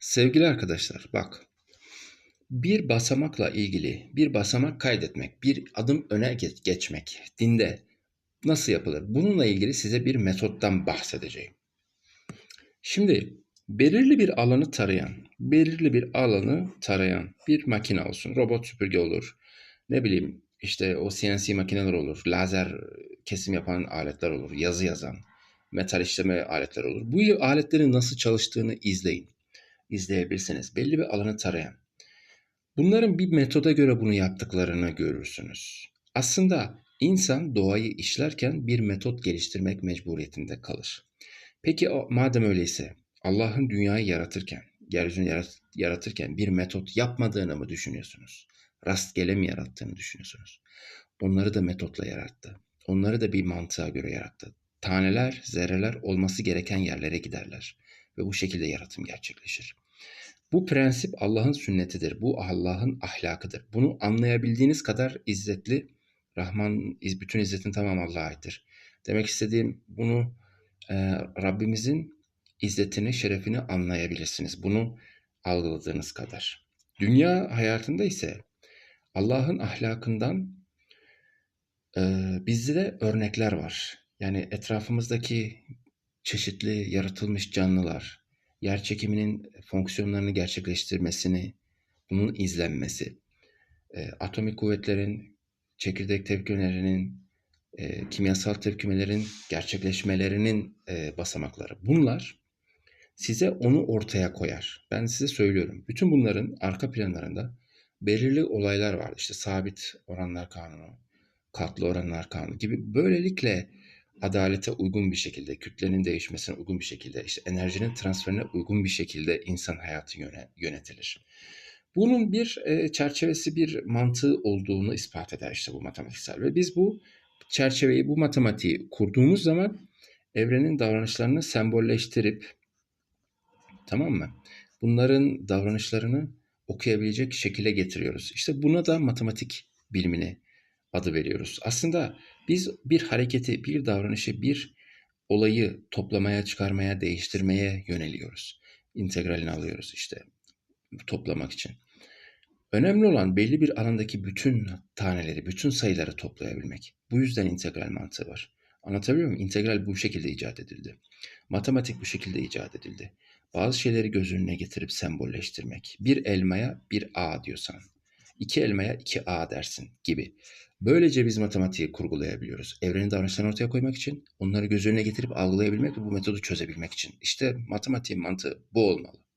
Sevgili arkadaşlar bak bir basamakla ilgili bir basamak kaydetmek, bir adım öne ge- geçmek dinde nasıl yapılır? Bununla ilgili size bir metottan bahsedeceğim. Şimdi belirli bir alanı tarayan, belirli bir alanı tarayan bir makine olsun. Robot süpürge olur. Ne bileyim işte o CNC makineler olur. Lazer kesim yapan aletler olur. Yazı yazan, metal işleme aletler olur. Bu aletlerin nasıl çalıştığını izleyin. İzleyebilirsiniz. Belli bir alanı tarayan. Bunların bir metoda göre bunu yaptıklarını görürsünüz. Aslında insan doğayı işlerken bir metot geliştirmek mecburiyetinde kalır. Peki madem öyleyse Allah'ın dünyayı yaratırken, yeryüzünü yarat- yaratırken bir metot yapmadığını mı düşünüyorsunuz? Rastgele mi yarattığını düşünüyorsunuz? Onları da metotla yarattı. Onları da bir mantığa göre yarattı. Taneler, zerreler olması gereken yerlere giderler ve bu şekilde yaratım gerçekleşir. Bu prensip Allah'ın sünnetidir. Bu Allah'ın ahlakıdır. Bunu anlayabildiğiniz kadar izzetli, Rahman, bütün izzetin tamam Allah'a aittir. Demek istediğim bunu e, Rabbimizin izzetini, şerefini anlayabilirsiniz. Bunu algıladığınız kadar. Dünya hayatında ise Allah'ın ahlakından e, bizde örnekler var. Yani etrafımızdaki çeşitli yaratılmış canlılar, yer çekiminin fonksiyonlarını gerçekleştirmesini, bunun izlenmesi, e, atomik kuvvetlerin, çekirdek tepkimelerinin, e, kimyasal tepkimelerin gerçekleşmelerinin e, basamakları. Bunlar size onu ortaya koyar. Ben size söylüyorum. Bütün bunların arka planlarında belirli olaylar var. İşte sabit oranlar kanunu, katlı oranlar kanunu gibi böylelikle adalete uygun bir şekilde, kütlenin değişmesine uygun bir şekilde, işte enerjinin transferine uygun bir şekilde insan hayatı yöne, yönetilir. Bunun bir e, çerçevesi, bir mantığı olduğunu ispat eder işte bu matematiksel. Ve biz bu çerçeveyi, bu matematiği kurduğumuz zaman evrenin davranışlarını sembolleştirip, tamam mı? Bunların davranışlarını okuyabilecek şekilde getiriyoruz. İşte buna da matematik bilimini adı veriyoruz. Aslında biz bir hareketi, bir davranışı, bir olayı toplamaya, çıkarmaya, değiştirmeye yöneliyoruz. İntegralini alıyoruz işte toplamak için. Önemli olan belli bir alandaki bütün taneleri, bütün sayıları toplayabilmek. Bu yüzden integral mantığı var. Anlatabiliyor muyum? İntegral bu şekilde icat edildi. Matematik bu şekilde icat edildi. Bazı şeyleri göz önüne getirip sembolleştirmek. Bir elmaya bir A diyorsan, iki elmaya iki A dersin gibi. Böylece biz matematiği kurgulayabiliyoruz. Evrenin davranışlarını ortaya koymak için, onları göz önüne getirip algılayabilmek ve bu metodu çözebilmek için. İşte matematiğin mantığı bu olmalı.